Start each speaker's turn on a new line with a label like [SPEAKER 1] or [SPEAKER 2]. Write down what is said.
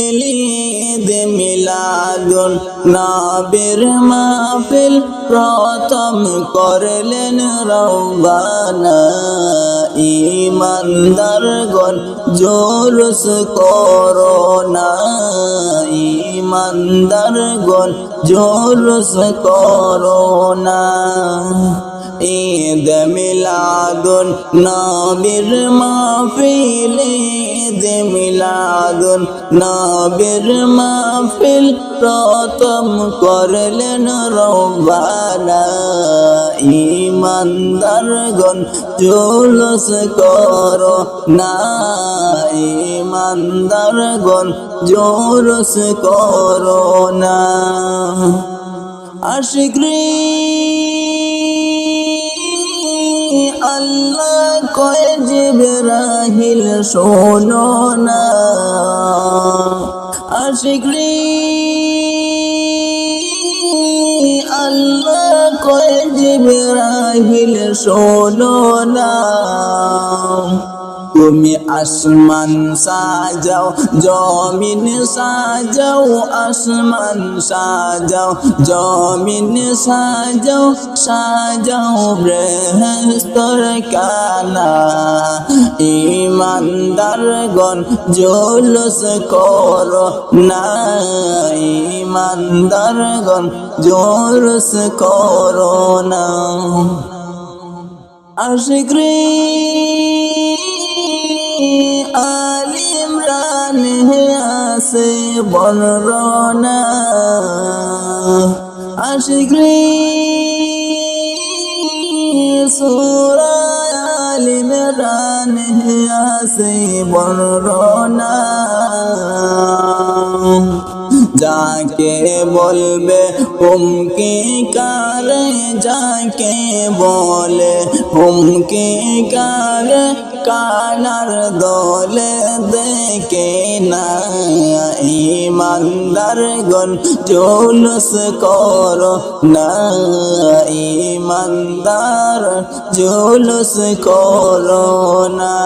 [SPEAKER 1] ঈদ মিলাদুন নবীর মাহফিল প্রথম করলেন রওবানা ইমানদারগণ জোরস করোনা ইমানদারগণ জোরস করোনা ঈদ মিলাদুন নবীর মাহফিল ঈদ মিলাদুন নবীর মাহফিল প্রথম করলেন রব্বানা। ইমানদারগণ জুলুস করো না। ইমানদারগণ জুলুস করো না। আশিকরি কয় জিবরাহিল শোনো না। আশিকরি আল্লাহ কয় জিবরাহিল শোনো না। তুমি আসমান সাজাও, জমিন সাজাও, আসমান সাজাও, জমিন সাজাও সাজাও বৃহস্তর কানা। ইমানদারগণ জুলুস করো না, ইমানদারগণ জুলুস করো না। আশিকরি বলরনা আশিকরি সুরা আলিমরান আছে বলরনা যাকে বলবে, হুমকি কারে যাকে বলে? হুমকি কারে কানার দলে দেখে না? ইমানদারগণ জুলুস করো না। ইমানদার জুলুস করো না।